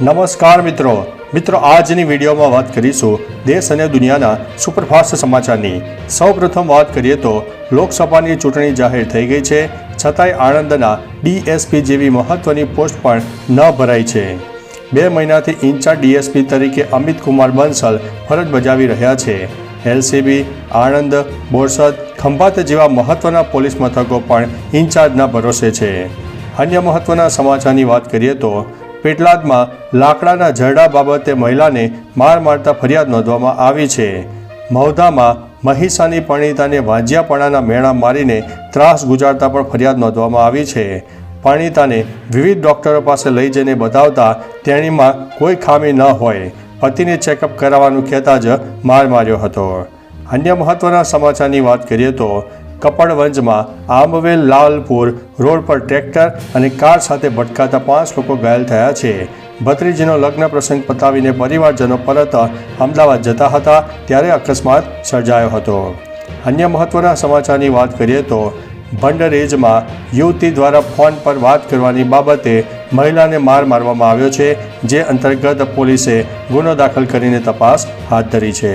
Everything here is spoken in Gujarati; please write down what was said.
નમસ્કાર મિત્રો. મિત્રો, આજની વિડીયોમાં વાત કરીશું દેશ અને દુનિયાના સુપરફાસ્ટ સમાચારની. સૌપ્રથમ વાત કરીએ તો, લોકસભાની ચૂંટણી જાહેર થઈ ગઈ છે, છતાંય આણંદના ડીએસપી જેવી મહત્વની પોસ્ટ પણ ન ભરાઈ છે. બે મહિનાથી ઇન્ચાર્જ ડીએસપી તરીકે અમિત કુમાર બંસલ ફરજ બજાવી રહ્યા છે. એલસીબી, આણંદ, બોરસદ, ખંભાત જેવા મહત્વના પોલીસ મથકો પણ ઇન્ચાર્જના ભરોસે છે. અન્ય મહત્વના સમાચારની વાત કરીએ તો પેટલાદમાં લાકડાના ઝરડા બાબતે મહિલાને માર મારતા ફરિયાદ નોંધવામાં આવી છે. મહુધામાં મહિષાની પરણિતાને વાંજિયાપણાના મેણા મારીને ત્રાસ ગુજારતા પણ ફરિયાદ નોંધવામાં આવી છે. પરણિતાને વિવિધ ડોક્ટરો પાસે લઈ જઈને બતાવતા તેણીમાં કોઈ ખામી ન હોય. પતિને ચેકઅપ કરાવવાનું કહેતા જ માર માર્યો હતો. અન્ય મહત્વના સમાચારની વાત કરીએ તો કપડવંજમાં આંબવેલ લાલપુર રોડ પર ટ્રેક્ટર અને કાર સાથે ભટકાતા પાંચ લોકો ઘાયલ થયા છે. ભત્રીજીનો લગ્ન પ્રસંગ પતાવીને પરિવારજનો પરત અમદાવાદ જતા હતા ત્યારે અકસ્માત સર્જાયો હતો. અન્ય મહત્વના સમાચારની વાત કરીએ તો ભંડરેજમાં યુવતી દ્વારા ફોન પર વાત કરવાની બાબતે મહિલાને માર મારવામાં આવ્યો છે, જે અંતર્ગત પોલીસે ગુનો દાખલ કરીને તપાસ હાથ ધરી છે.